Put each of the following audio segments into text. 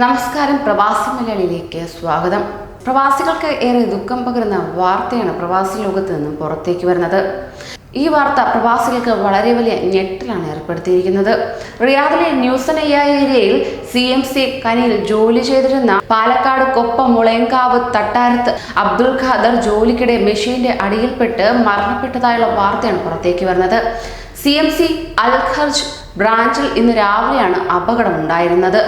നമസ്കാരം പ്രവാസി മലയാളിയിലേക്ക് സ്വാഗതം. പ്രവാസികൾക്ക് ഏറെ ദുഃഖം പകരുന്ന വാർത്തയാണ് പ്രവാസി ലോകത്ത് നിന്നും പുറത്തേക്ക് വരുന്നത്. ഈ വാർത്ത പ്രവാസികൾക്ക് വളരെ വലിയ ഞെട്ടലാണ് ഏർപ്പെടുത്തിയിരിക്കുന്നത്. റിയാദിലെ ന്യൂസനയ്യ ഏരിയയിൽ സി എം സി കനിയിൽ ജോലി ചെയ്തിരുന്ന പാലക്കാട് കൊപ്പം മുളയങ്കാവ് തട്ടാരത്ത് അബ്ദുൽ ഖാദർ ജോലിക്കിടെ മെഷീന്റെ അടിയിൽപ്പെട്ട് മരണപ്പെട്ടതായുള്ള വാർത്തയാണ് പുറത്തേക്ക് വരുന്നത്. സി എം സി അൽഖർജ് ബ്രാഞ്ചിൽ ഇന്ന് രാവിലെയാണ് അപകടമുണ്ടായിരുന്നത്.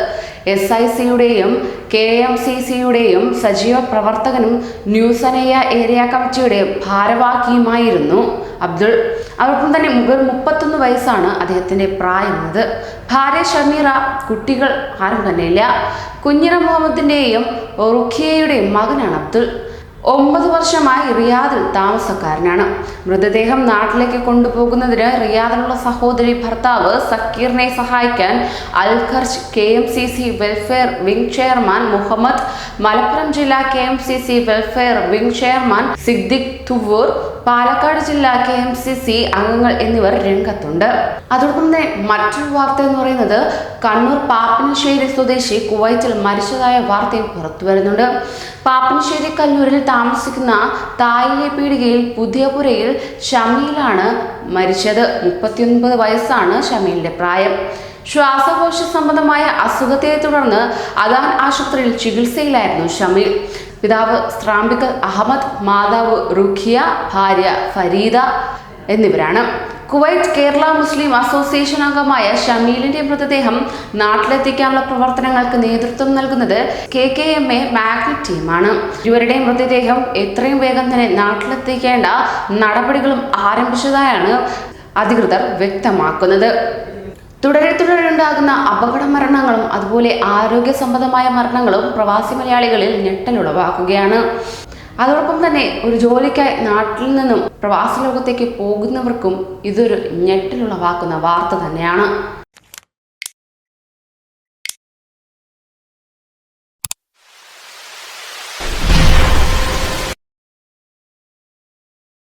എസ് ഐ സിയുടെയും കെ എം സി സിയുടെയും സജീവ പ്രവർത്തകനും ന്യൂസനയ ഏരിയ കമ്മിറ്റിയുടെ ഭാരവാഹിയുമായിരുന്നു അബ്ദുൾ. അതോടൊപ്പം തന്നെ മുകൾ മുപ്പത്തൊന്ന് വയസ്സാണ് അദ്ദേഹത്തിന്റെ പ്രായമെന്നത് ഭാര്യ ഷമീറ കുട്ടികൾ ആരും തന്നെയില്ല. കുഞ്ഞിറ മുഹമ്മദിന്റെയും റുഖിയയുടെയും മകനാണ് അബ്ദുൾ. ഒമ്പത് വർഷമായി റിയാദിൽ താമസക്കാരനാണ്. മൃതദേഹം നാട്ടിലേക്ക് കൊണ്ടുപോകുന്നതിന് റിയാദിലുള്ള സഹോദരി ഭർത്താവ് സക്കീറിനെ സഹായിക്കാൻ Al Kharj K M C C welfare wing chairman Muhammad Malappuram ജില്ലാ K M C C welfare wing chairman Siddiq Thuvvur Palakkad ജില്ലാ കെ എം സി സി അംഗങ്ങൾ എന്നിവർ രംഗത്തുണ്ട്. അതോടൊപ്പം തന്നെ മറ്റൊരു വാർത്ത എന്ന് പറയുന്നത് കണ്ണൂർ പാപ്പനശ്ശേരി സ്വദേശി കുവൈറ്റിൽ മരിച്ചതായ വാർത്തയും പുറത്തു വരുന്നുണ്ട്. പാപ്പനശ്ശേരി കല്ലൂരിൽ താമസിക്കുന്ന തായിലെ പീടികയിൽ പുതിയപുരയിൽ ഷമീലാണ് മരിച്ചത്. മുപ്പത്തിയൊൻപത് വയസ്സാണ് ഷമീലിന്റെ പ്രായം. ശ്വാസകോശ സംബന്ധമായ അസുഖത്തെ തുടർന്ന് അദാൻ ആശുപത്രിയിൽ ചികിത്സയിലായിരുന്നു ഷമീൽ. പിതാവ് സ്രാംബിക്കൽ അഹമ്മദ് മാതാവ് റുഖിയ ഭാര്യ ഫരീദ എന്നിവരാണ്. കുവൈറ്റ് കേരള മുസ്ലിം അസോസിയേഷൻ അംഗമായ ഷമീലിന്റെ മൃതദേഹം നാട്ടിലെത്തിക്കാനുള്ള പ്രവർത്തനങ്ങൾക്ക് നേതൃത്വം നൽകുന്നത് K K M A magnet ടീമാണ്. ഇവരുടെ മൃതദേഹം എത്രയും വേഗം തന്നെ നാട്ടിലെത്തിക്കേണ്ട നടപടികളും ആരംഭിച്ചതായാണ് അധികൃതർ വ്യക്തമാക്കുന്നത്. തുടരെ തുടരെ ഉണ്ടാകുന്ന അപകട മരണങ്ങളും അതുപോലെ ആരോഗ്യ സംബന്ധമായ മരണങ്ങളും പ്രവാസി മലയാളികളിൽ ഞെട്ടലുളവാക്കുകയാണ്. അതോടൊപ്പം തന്നെ ഒരു ജോലിക്കായി നാട്ടിൽ നിന്നും പ്രവാസ ലോകത്തേക്ക് പോകുന്നവർക്കും ഇതൊരു ഞെട്ടലുളവാക്കുന്ന വാർത്ത തന്നെയാണ്.